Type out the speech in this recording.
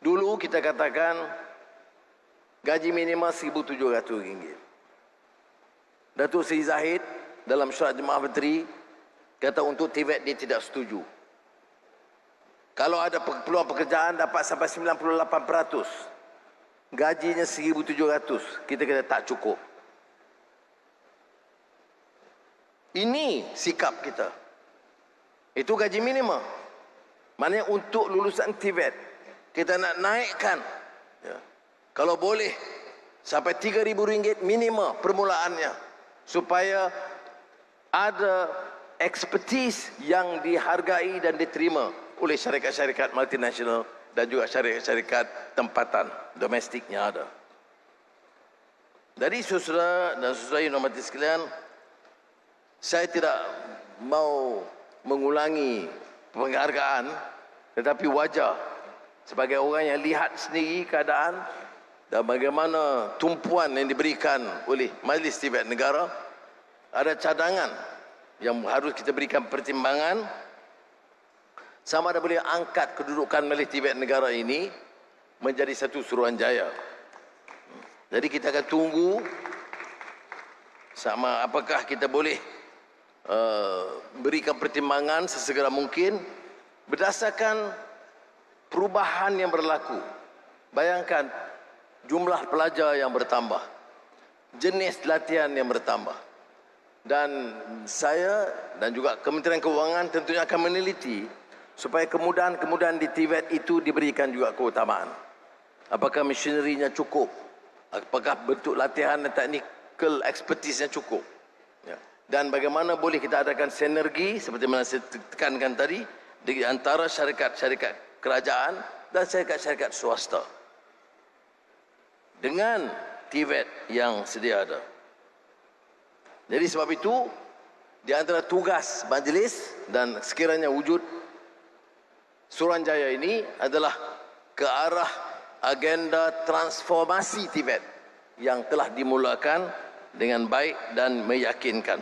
Dulu kita katakan gaji minimal RM1,700. Datuk Seri Zahid dalam surat jemaah menteri kata untuk TVET dia tidak setuju. Kalau ada pe- peluang pekerjaan dapat sampai 98%. Gajinya 1,700. Kita kata tak cukup. Ini sikap kita. Itu gaji minimum. Maknanya untuk lulusan TVET kita nak naikkan ya. kalau boleh sampai RM3,000 minimum permulaannya supaya ada ekspertis yang dihargai dan diterima oleh syarikat-syarikat multinasional dan juga syarikat-syarikat tempatan domestiknya ada. Dari saudara dan saudara yang hormati sekalian, saya tidak mau mengulangi penghargaan tetapi wajar sebagai orang yang lihat sendiri keadaan dan bagaimana tumpuan yang diberikan oleh Majlis Tibet Negara ada cadangan yang harus kita berikan pertimbangan sama ada boleh angkat kedudukan Majlis Tibet Negara ini menjadi satu suruhanjaya. Jadi kita akan tunggu sama apakah kita boleh uh, berikan pertimbangan sesegera mungkin berdasarkan perubahan yang berlaku. Bayangkan jumlah pelajar yang bertambah, jenis latihan yang bertambah. Dan saya dan juga Kementerian Keuangan tentunya akan meneliti supaya kemudahan-kemudahan di TVET itu diberikan juga keutamaan. Apakah machinery-nya cukup? Apakah bentuk latihan dan technical expertise-nya cukup? Ya. Dan bagaimana boleh kita adakan sinergi seperti mana saya tekankan tadi di antara syarikat-syarikat kerajaan dan syarikat-syarikat swasta dengan TVET yang sedia ada. Jadi sebab itu di antara tugas majlis dan sekiranya wujud Suruhanjaya ini adalah ke arah agenda transformasi Tibet yang telah dimulakan dengan baik dan meyakinkan.